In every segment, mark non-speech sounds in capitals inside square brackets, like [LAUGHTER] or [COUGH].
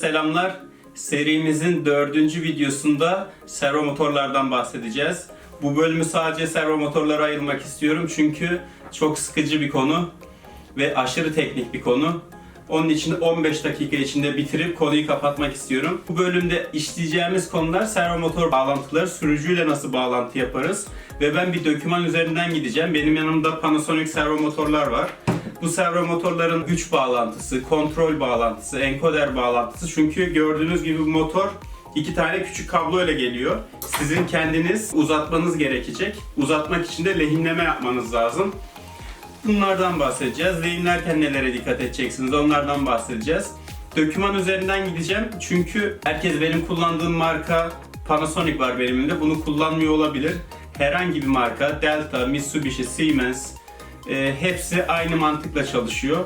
Selamlar. Serimizin dördüncü videosunda servo motorlardan bahsedeceğiz. Bu bölümü sadece servo motorlara ayırmak istiyorum çünkü çok sıkıcı bir konu ve aşırı teknik bir konu. Onun için 15 dakika içinde bitirip konuyu kapatmak istiyorum. Bu bölümde işleyeceğimiz konular servo motor bağlantıları, sürücüyle nasıl bağlantı yaparız ve ben bir doküman üzerinden gideceğim. Benim yanımda Panasonic servo motorlar var. Bu servo motorların güç bağlantısı, kontrol bağlantısı, enkoder bağlantısı. Çünkü gördüğünüz gibi bu motor iki tane küçük kablo ile geliyor. Sizin kendiniz uzatmanız gerekecek. Uzatmak için de lehimleme yapmanız lazım. Bunlardan bahsedeceğiz. Lehimlerken nelere dikkat edeceksiniz onlardan bahsedeceğiz. Döküman üzerinden gideceğim çünkü herkes benim kullandığım marka Panasonic var benim elimde. Bunu kullanmıyor olabilir. Herhangi bir marka Delta, Mitsubishi, Siemens e, hepsi aynı mantıkla çalışıyor.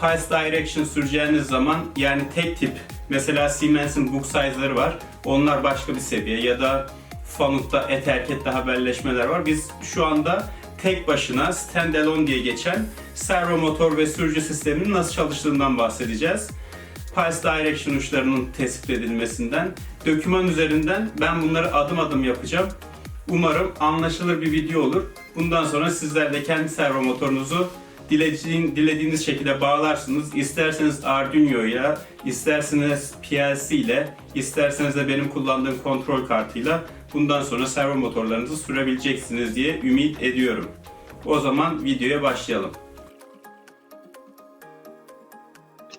Pulse Direction süreceğiniz zaman yani tek tip mesela Siemens'in book size'ları var. Onlar başka bir seviye ya da Fanuc'ta Ethercat'te haberleşmeler var. Biz şu anda tek başına standalone diye geçen servo motor ve sürücü sisteminin nasıl çalıştığından bahsedeceğiz. Pulse Direction uçlarının tespit edilmesinden, döküman üzerinden ben bunları adım adım yapacağım. Umarım anlaşılır bir video olur. Bundan sonra sizler de kendi servo motorunuzu dilediğin, dilediğiniz şekilde bağlarsınız. İsterseniz Arduino ile, isterseniz PLC ile, isterseniz de benim kullandığım kontrol kartıyla bundan sonra servo motorlarınızı sürebileceksiniz diye ümit ediyorum. O zaman videoya başlayalım.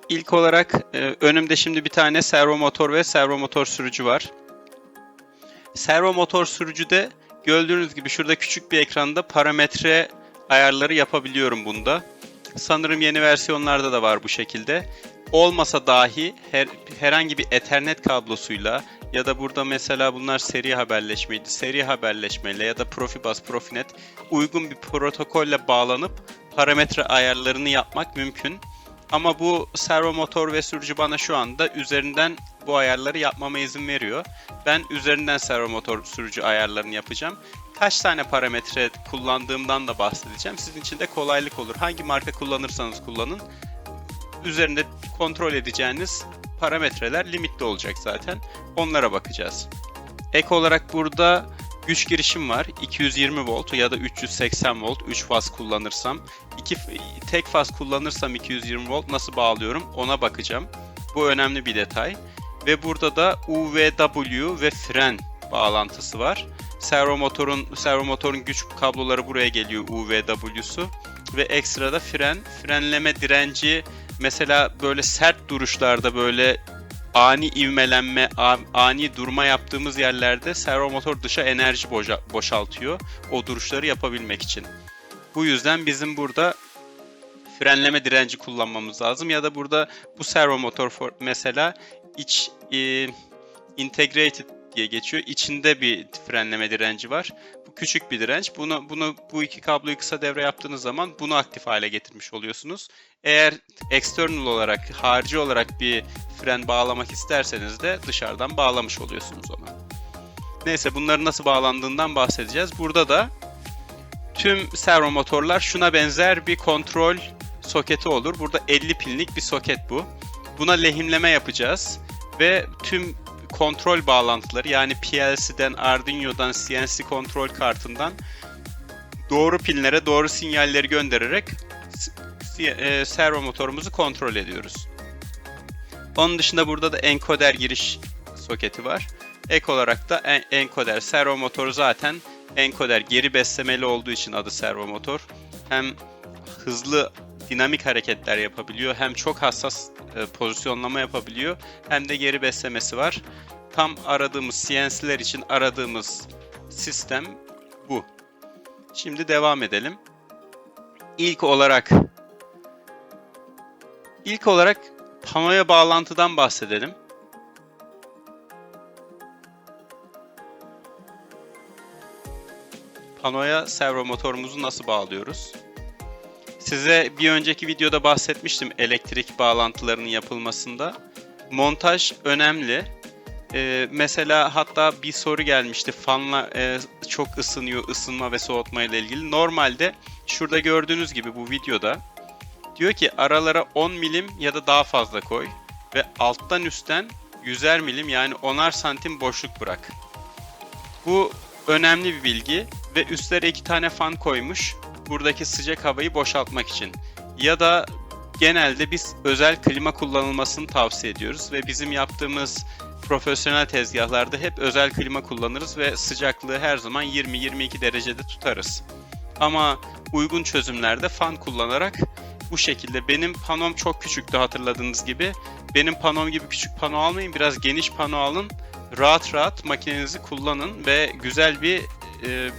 İlk olarak e, önümde şimdi bir tane servo motor ve servo motor sürücü var. Servo motor sürücüde gördüğünüz gibi şurada küçük bir ekranda parametre ayarları yapabiliyorum bunda. Sanırım yeni versiyonlarda da var bu şekilde. Olmasa dahi her, herhangi bir Ethernet kablosuyla ya da burada mesela bunlar seri haberleşmeydi. Seri haberleşmeyle ya da Profibus, Profinet uygun bir protokolle bağlanıp parametre ayarlarını yapmak mümkün. Ama bu servo motor ve sürücü bana şu anda üzerinden bu ayarları yapmama izin veriyor. Ben üzerinden servo motor sürücü ayarlarını yapacağım. Kaç tane parametre kullandığımdan da bahsedeceğim. Sizin için de kolaylık olur. Hangi marka kullanırsanız kullanın. Üzerinde kontrol edeceğiniz parametreler limitli olacak zaten. Onlara bakacağız. Ek olarak burada güç girişim var. 220 volt ya da 380 volt 3 faz kullanırsam. iki tek faz kullanırsam 220 volt nasıl bağlıyorum ona bakacağım. Bu önemli bir detay. Ve burada da UVW ve fren bağlantısı var. Servo motorun servo motorun güç kabloları buraya geliyor UVW'su ve ekstra da fren, frenleme direnci mesela böyle sert duruşlarda böyle ani ivmelenme, ani durma yaptığımız yerlerde servo motor dışa enerji boşa- boşaltıyor o duruşları yapabilmek için. Bu yüzden bizim burada frenleme direnci kullanmamız lazım ya da burada bu servo motor mesela iç e, integrated diye geçiyor. İçinde bir frenleme direnci var. Küçük bir direnç. Bunu bunu bu iki kabloyu kısa devre yaptığınız zaman bunu aktif hale getirmiş oluyorsunuz. Eğer external olarak, harici olarak bir fren bağlamak isterseniz de dışarıdan bağlamış oluyorsunuz onu. Neyse bunların nasıl bağlandığından bahsedeceğiz. Burada da tüm servo motorlar şuna benzer bir kontrol soketi olur. Burada 50 pinlik bir soket bu. Buna lehimleme yapacağız ve tüm kontrol bağlantıları yani PLC'den, Arduino'dan, CNC kontrol kartından doğru pinlere doğru sinyalleri göndererek e, servo motorumuzu kontrol ediyoruz. Onun dışında burada da enkoder giriş soketi var. Ek olarak da en- enkoder servo motoru zaten enkoder geri beslemeli olduğu için adı servo motor. Hem hızlı dinamik hareketler yapabiliyor hem çok hassas e, pozisyonlama yapabiliyor hem de geri beslemesi var. Tam aradığımız CNC'ler için aradığımız sistem bu. Şimdi devam edelim. İlk olarak ilk olarak panoya bağlantıdan bahsedelim. Panoya servo motorumuzu nasıl bağlıyoruz? Size bir önceki videoda bahsetmiştim elektrik bağlantılarının yapılmasında. Montaj önemli. Ee, mesela hatta bir soru gelmişti. Fanla e, çok ısınıyor, ısınma ve soğutma ile ilgili. Normalde şurada gördüğünüz gibi bu videoda diyor ki aralara 10 milim ya da daha fazla koy. ve alttan üstten 100'er milim yani 10'ar santim boşluk bırak. Bu önemli bir bilgi ve üstlere iki tane fan koymuş buradaki sıcak havayı boşaltmak için. Ya da genelde biz özel klima kullanılmasını tavsiye ediyoruz ve bizim yaptığımız profesyonel tezgahlarda hep özel klima kullanırız ve sıcaklığı her zaman 20-22 derecede tutarız. Ama uygun çözümlerde fan kullanarak bu şekilde benim panom çok küçüktü hatırladığınız gibi. Benim panom gibi küçük pano almayın biraz geniş pano alın. Rahat rahat makinenizi kullanın ve güzel bir e,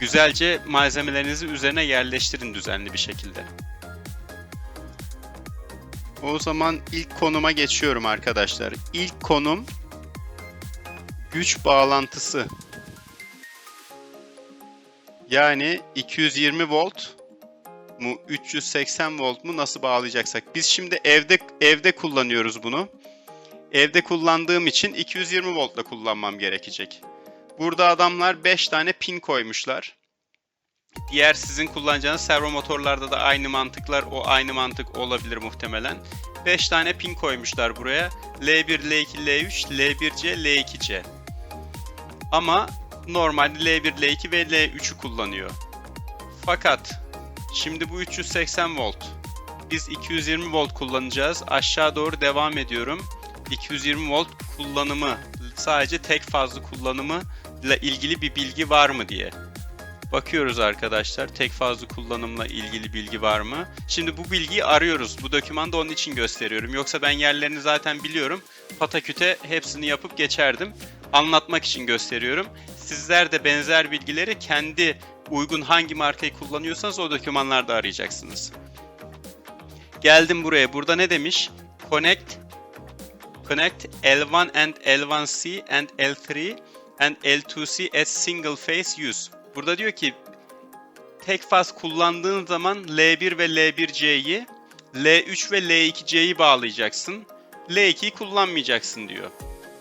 güzelce malzemelerinizi üzerine yerleştirin düzenli bir şekilde. O zaman ilk konuma geçiyorum arkadaşlar. İlk konum güç bağlantısı. Yani 220 volt mu 380 volt mu nasıl bağlayacaksak. Biz şimdi evde evde kullanıyoruz bunu. Evde kullandığım için 220 voltla kullanmam gerekecek. Burada adamlar 5 tane pin koymuşlar. Diğer sizin kullanacağınız servo motorlarda da aynı mantıklar, o aynı mantık olabilir muhtemelen. 5 tane pin koymuşlar buraya. L1, L2, L3, L1C, L2C. Ama normalde L1, L2 ve L3'ü kullanıyor. Fakat şimdi bu 380 volt. Biz 220 volt kullanacağız. Aşağı doğru devam ediyorum. 220 volt kullanımı, sadece tek fazlı kullanımı ile ilgili bir bilgi var mı diye. Bakıyoruz arkadaşlar tek fazlı kullanımla ilgili bilgi var mı? Şimdi bu bilgiyi arıyoruz. Bu dokümanda onun için gösteriyorum. Yoksa ben yerlerini zaten biliyorum. Pataküte hepsini yapıp geçerdim. Anlatmak için gösteriyorum. Sizler de benzer bilgileri kendi uygun hangi markayı kullanıyorsanız o dokümanlarda arayacaksınız. Geldim buraya. Burada ne demiş? Connect Connect L1 and L1C and L3 and L2C as single phase use. Burada diyor ki tek faz kullandığın zaman L1 ve L1C'yi, L3 ve L2C'yi bağlayacaksın. L2'yi kullanmayacaksın diyor.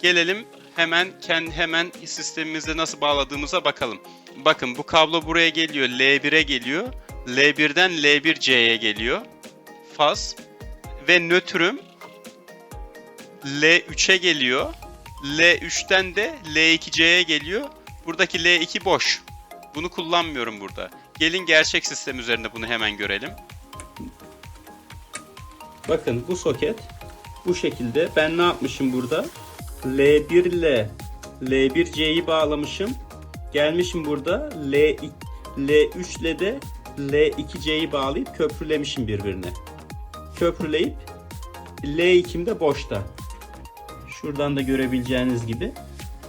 Gelelim hemen kendi hemen sistemimizde nasıl bağladığımıza bakalım. Bakın bu kablo buraya geliyor, L1'e geliyor. L1'den L1C'ye geliyor. Faz ve nötrüm L3'e geliyor. L3'ten de L2C'ye geliyor. Buradaki L2 boş. Bunu kullanmıyorum burada. Gelin gerçek sistem üzerinde bunu hemen görelim. Bakın bu soket bu şekilde. Ben ne yapmışım burada? L1 ile L1C'yi bağlamışım. Gelmişim burada L L3 ile de L2C'yi bağlayıp köprülemişim birbirine. Köprüleyip L2'm de boşta. Şuradan da görebileceğiniz gibi.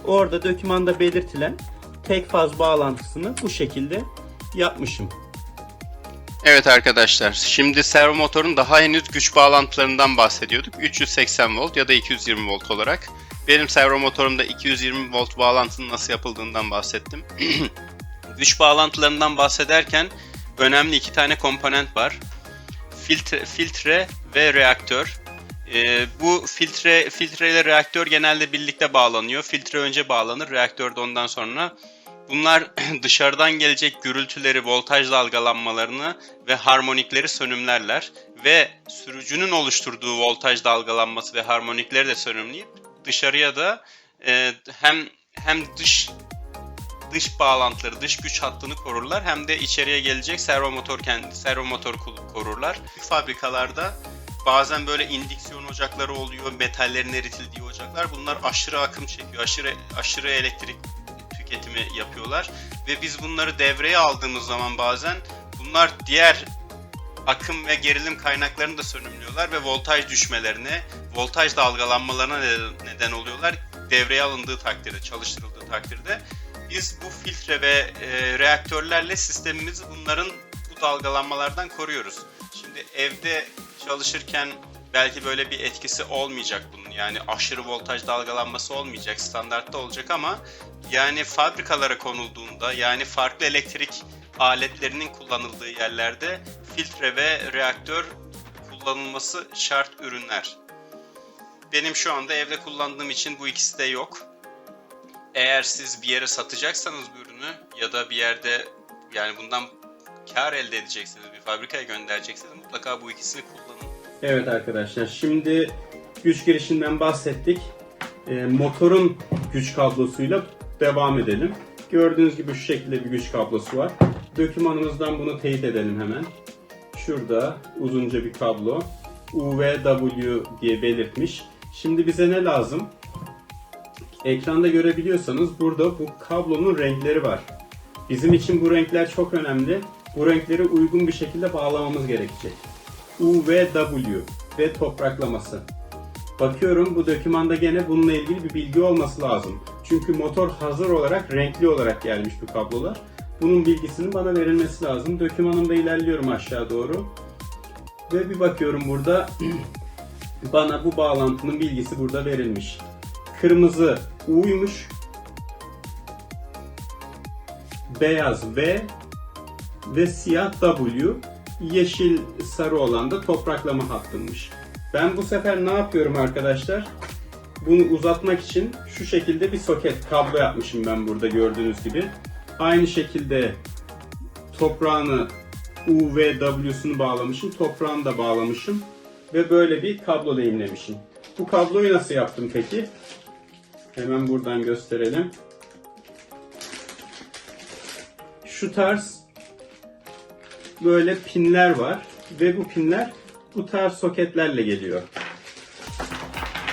Orada dokümanda belirtilen tek faz bağlantısını bu şekilde yapmışım. Evet arkadaşlar, şimdi servo motorun daha henüz güç bağlantılarından bahsediyorduk. 380 volt ya da 220 volt olarak. Benim servo motorumda 220 volt bağlantının nasıl yapıldığından bahsettim. [CLEARS THROAT] güç bağlantılarından bahsederken önemli iki tane komponent var. Filtre, filtre ve reaktör. Ee, bu filtre filtre ile reaktör genelde birlikte bağlanıyor. Filtre önce bağlanır, reaktör de ondan sonra. Bunlar [CLEARS THROAT] dışarıdan gelecek gürültüleri, voltaj dalgalanmalarını ve harmonikleri sönümlerler ve sürücünün oluşturduğu voltaj dalgalanması ve harmonikleri de sönümleyip dışarıya da e, hem hem dış dış bağlantıları, dış güç hattını korurlar hem de içeriye gelecek servo motor kendi servo motor korurlar. Fabrikalarda bazen böyle indüksiyon ocakları oluyor, metallerin eritildiği ocaklar. Bunlar aşırı akım çekiyor, aşırı aşırı elektrik tüketimi yapıyorlar ve biz bunları devreye aldığımız zaman bazen bunlar diğer akım ve gerilim kaynaklarını da sönümlüyorlar ve voltaj düşmelerine, voltaj dalgalanmalarına neden oluyorlar. Devreye alındığı takdirde, çalıştırıldığı takdirde biz bu filtre ve e, reaktörlerle sistemimizi bunların bu dalgalanmalardan koruyoruz. Şimdi evde çalışırken belki böyle bir etkisi olmayacak bunun. Yani aşırı voltaj dalgalanması olmayacak, standartta olacak ama yani fabrikalara konulduğunda yani farklı elektrik aletlerinin kullanıldığı yerlerde filtre ve reaktör kullanılması şart ürünler. Benim şu anda evde kullandığım için bu ikisi de yok. Eğer siz bir yere satacaksanız bu ürünü ya da bir yerde yani bundan kar elde edeceksiniz, bir fabrikaya göndereceksiniz mutlaka bu ikisini kullanın. Evet arkadaşlar şimdi güç girişinden bahsettik. Ee, motorun güç kablosuyla devam edelim. Gördüğünüz gibi şu şekilde bir güç kablosu var. Dokümanımızdan bunu teyit edelim hemen. Şurada uzunca bir kablo. UVW diye belirtmiş. Şimdi bize ne lazım? Ekranda görebiliyorsanız burada bu kablonun renkleri var. Bizim için bu renkler çok önemli. Bu renkleri uygun bir şekilde bağlamamız gerekecek. UVW ve topraklaması. Bakıyorum bu dokümanda gene bununla ilgili bir bilgi olması lazım. Çünkü motor hazır olarak renkli olarak gelmiş bu kablolar. Bunun bilgisinin bana verilmesi lazım. Dokümanımda ilerliyorum aşağı doğru. Ve bir bakıyorum burada [CLEARS THROAT] bana bu bağlantının bilgisi burada verilmiş. Kırmızı U'ymuş. Beyaz V ve siyah W. Yeşil sarı olan da topraklama hattıymış. Ben bu sefer ne yapıyorum arkadaşlar? Bunu uzatmak için şu şekilde bir soket kablo yapmışım ben burada gördüğünüz gibi. Aynı şekilde toprağını U ve W'sunu bağlamışım. Toprağını da bağlamışım. Ve böyle bir kablo lehimlemişim. Bu kabloyu nasıl yaptım peki? Hemen buradan gösterelim. Şu tarz böyle pinler var ve bu pinler bu tarz soketlerle geliyor.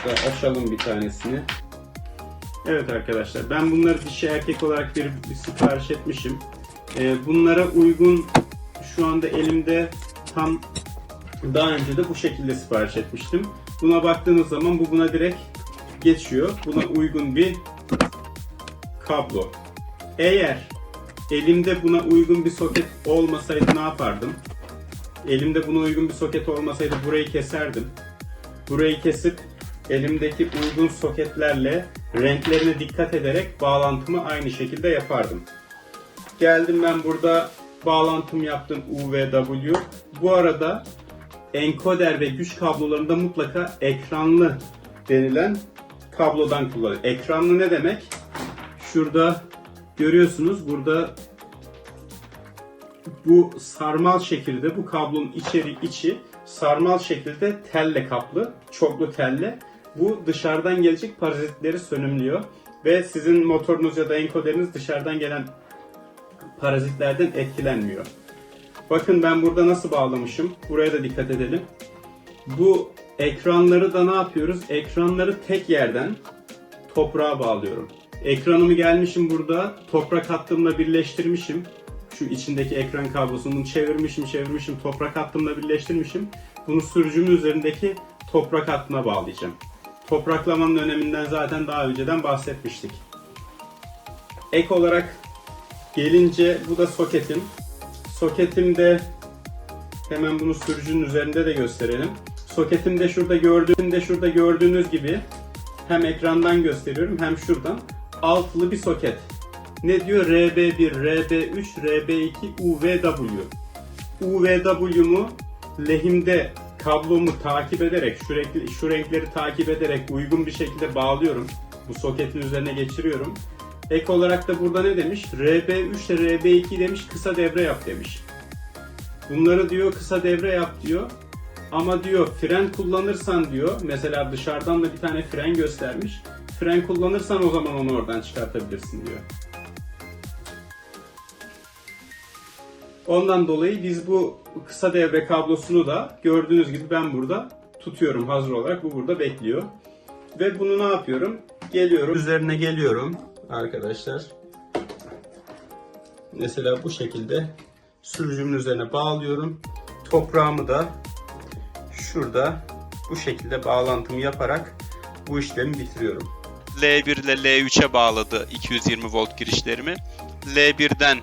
Şöyle açalım bir tanesini. Evet arkadaşlar ben bunları dişi erkek olarak bir, bir sipariş etmişim. Ee, bunlara uygun şu anda elimde tam daha önce de bu şekilde sipariş etmiştim. Buna baktığınız zaman bu buna direkt geçiyor. Buna uygun bir kablo. Eğer elimde buna uygun bir soket olmasaydı ne yapardım? Elimde buna uygun bir soket olmasaydı burayı keserdim. Burayı kesip elimdeki uygun soketlerle renklerine dikkat ederek bağlantımı aynı şekilde yapardım. Geldim ben burada bağlantımı yaptım U ve W. Bu arada enkoder ve güç kablolarında mutlaka ekranlı denilen kablodan kullanılıyor. Ekranlı ne demek? Şurada görüyorsunuz burada bu sarmal şekilde bu kablonun içeri içi sarmal şekilde telle kaplı, çoklu telle. Bu dışarıdan gelecek parazitleri sönümlüyor ve sizin motorunuz ya da enkoderiniz dışarıdan gelen parazitlerden etkilenmiyor. Bakın ben burada nasıl bağlamışım. Buraya da dikkat edelim. Bu ekranları da ne yapıyoruz? Ekranları tek yerden toprağa bağlıyorum. Ekranımı gelmişim burada toprak hattımla birleştirmişim. Şu içindeki ekran kablosunu çevirmişim, çevirmişim, toprak hattımla birleştirmişim. Bunu sürücümün üzerindeki toprak hattına bağlayacağım. Topraklamanın öneminden zaten daha önceden bahsetmiştik. Ek olarak gelince bu da soketim. Soketimde hemen bunu sürücünün üzerinde de gösterelim. Soketimde şurada gördüğümde şurada gördüğünüz gibi hem ekrandan gösteriyorum hem şuradan altılı bir soket. Ne diyor? RB1, RB3, RB2, UVW. UVW'mu lehimde kablomu takip ederek, şu, renkli, şu renkleri takip ederek uygun bir şekilde bağlıyorum. Bu soketin üzerine geçiriyorum. Ek olarak da burada ne demiş? RB3 ile RB2 demiş kısa devre yap demiş. Bunları diyor kısa devre yap diyor. Ama diyor fren kullanırsan diyor mesela dışarıdan da bir tane fren göstermiş. Fren kullanırsan o zaman onu oradan çıkartabilirsin diyor. Ondan dolayı biz bu kısa devre kablosunu da gördüğünüz gibi ben burada tutuyorum hazır olarak. Bu burada bekliyor. Ve bunu ne yapıyorum? Geliyorum. Üzerine geliyorum arkadaşlar. Mesela bu şekilde sürücümün üzerine bağlıyorum. Toprağımı da şurada bu şekilde bağlantımı yaparak bu işlemi bitiriyorum. L1 ile L3'e bağladı 220 volt girişlerimi. L1'den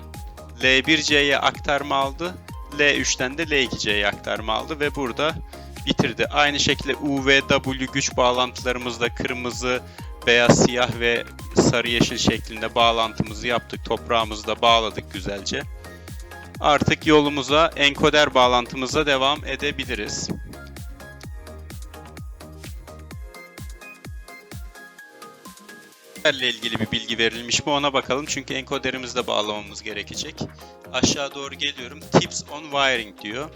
L1C'ye aktarma aldı. L3'ten de L2C'ye aktarma aldı ve burada bitirdi. Aynı şekilde UVW güç bağlantılarımızda kırmızı, beyaz, siyah ve sarı yeşil şeklinde bağlantımızı yaptık. Toprağımızı da bağladık güzelce. Artık yolumuza enkoder bağlantımıza devam edebiliriz. İle ilgili bir bilgi verilmiş mi ona bakalım çünkü enkoderimizi de bağlamamız gerekecek. Aşağı doğru geliyorum. Tips on wiring diyor.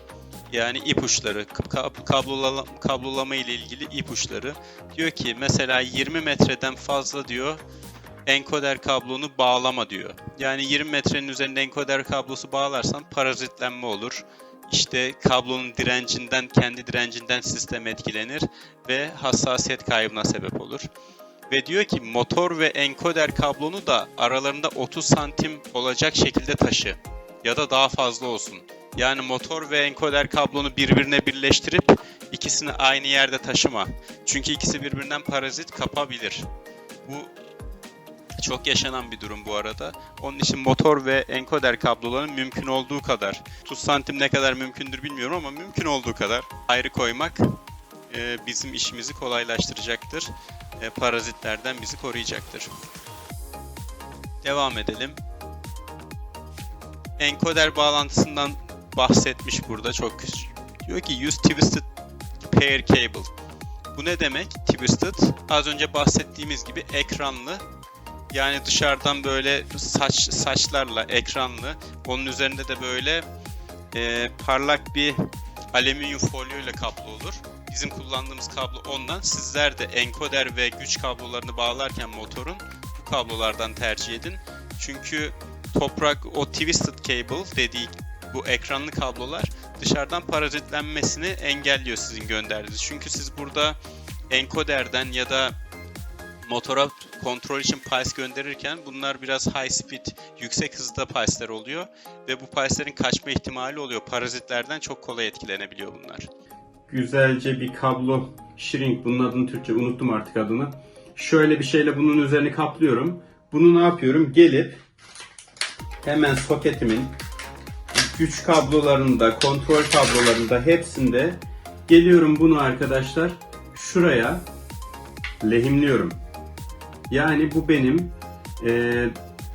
Yani ipuçları, kab- kablolama, kablolama ile ilgili ipuçları. Diyor ki mesela 20 metreden fazla diyor enkoder kablonu bağlama diyor. Yani 20 metrenin üzerinde enkoder kablosu bağlarsan parazitlenme olur. İşte kablonun direncinden, kendi direncinden sistem etkilenir ve hassasiyet kaybına sebep olur. Ve diyor ki motor ve enkoder kablonu da aralarında 30 santim olacak şekilde taşı. Ya da daha fazla olsun. Yani motor ve enkoder kablonu birbirine birleştirip ikisini aynı yerde taşıma. Çünkü ikisi birbirinden parazit kapabilir. Bu çok yaşanan bir durum bu arada. Onun için motor ve enkoder kabloların mümkün olduğu kadar, 30 santim ne kadar mümkündür bilmiyorum ama mümkün olduğu kadar ayrı koymak e, bizim işimizi kolaylaştıracaktır. Parazitlerden bizi koruyacaktır. Devam edelim. Enkoder bağlantısından bahsetmiş burada çok küçük. Diyor ki use twisted pair cable. Bu ne demek? Twisted az önce bahsettiğimiz gibi ekranlı yani dışarıdan böyle saç saçlarla ekranlı onun üzerinde de böyle e, parlak bir alüminyum folyo ile kaplı olur. Bizim kullandığımız kablo ondan. Sizler de enkoder ve güç kablolarını bağlarken motorun bu kablolardan tercih edin. Çünkü toprak o twisted cable dediği bu ekranlı kablolar dışarıdan parazitlenmesini engelliyor sizin gönderdiğiniz. Çünkü siz burada enkoderden ya da motora kontrol için pulse gönderirken bunlar biraz high speed, yüksek hızda pulse'ler oluyor ve bu pulse'lerin kaçma ihtimali oluyor. Parazitlerden çok kolay etkilenebiliyor bunlar. Güzelce bir kablo shrink bunun adını Türkçe unuttum artık adını. Şöyle bir şeyle bunun üzerini kaplıyorum. Bunu ne yapıyorum? Gelip hemen soketimin güç kablolarında, kontrol kablolarında hepsinde geliyorum bunu arkadaşlar şuraya lehimliyorum. Yani bu benim eee,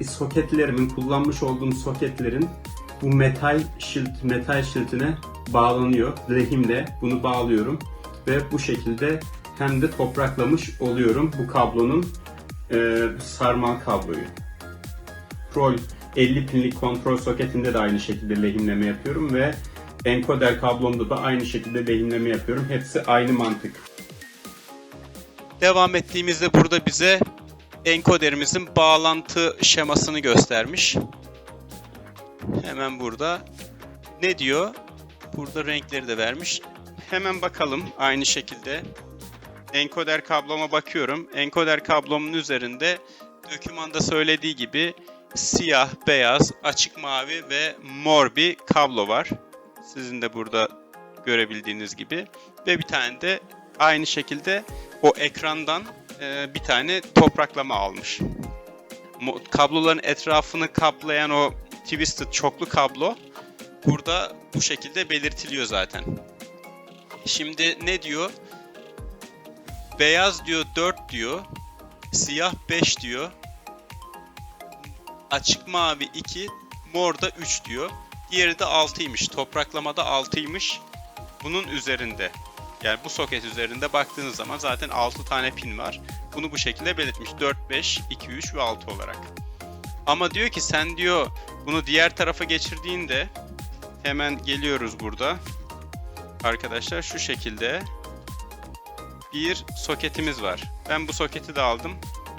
soketlerimin, kullanmış olduğum soketlerin bu metal şilt, metal şiltine bağlanıyor. Lehimle bunu bağlıyorum ve bu şekilde hem de topraklamış oluyorum bu kablonun eee sarmal kabloyu. Rol 50 pinlik kontrol soketinde de aynı şekilde lehimleme yapıyorum ve enkoder kablomda da aynı şekilde lehimleme yapıyorum. Hepsi aynı mantık. Devam ettiğimizde burada bize enkoderimizin bağlantı şemasını göstermiş. Hemen burada ne diyor? Burada renkleri de vermiş. Hemen bakalım aynı şekilde. Enkoder kabloma bakıyorum. Enkoder kablomun üzerinde dokümanda söylediği gibi siyah, beyaz, açık mavi ve mor bir kablo var. Sizin de burada görebildiğiniz gibi. Ve bir tane de aynı şekilde o ekrandan e, bir tane topraklama almış. Kabloların etrafını kaplayan o twisted çoklu kablo burada bu şekilde belirtiliyor zaten. Şimdi ne diyor? Beyaz diyor 4 diyor. Siyah 5 diyor. Açık mavi 2, mor da 3 diyor. Diğeri de 6'ymış. Topraklamada 6'ymış. Bunun üzerinde. Yani bu soket üzerinde baktığınız zaman zaten 6 tane pin var. Bunu bu şekilde belirtmiş. 4, 5, 2, 3 ve 6 olarak. Ama diyor ki sen diyor bunu diğer tarafa geçirdiğinde hemen geliyoruz burada. Arkadaşlar şu şekilde bir soketimiz var. Ben bu soketi de aldım.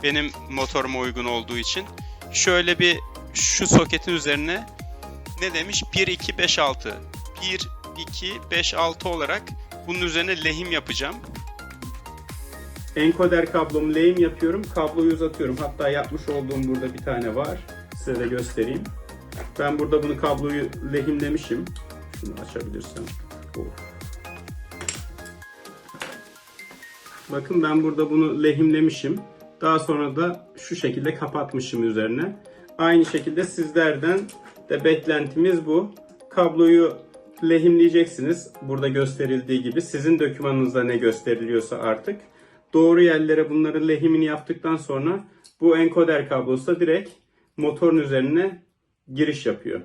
Benim motoruma uygun olduğu için. Şöyle bir şu soketin üzerine ne demiş? 1, 2, 5, 6. 1, 2, 5, 6 olarak bunun üzerine lehim yapacağım. Enkoder kablomu lehim yapıyorum. Kabloyu uzatıyorum. Hatta yapmış olduğum burada bir tane var. Size de göstereyim. Ben burada bunu kabloyu lehimlemişim. Şunu açabilirsem. Bu. Bakın ben burada bunu lehimlemişim. Daha sonra da şu şekilde kapatmışım üzerine. Aynı şekilde sizlerden de beklentimiz bu. Kabloyu lehimleyeceksiniz. Burada gösterildiği gibi. Sizin dokümanınızda ne gösteriliyorsa artık. Doğru yerlere bunları lehimini yaptıktan sonra bu enkoder kablosu da direkt motorun üzerine giriş yapıyor.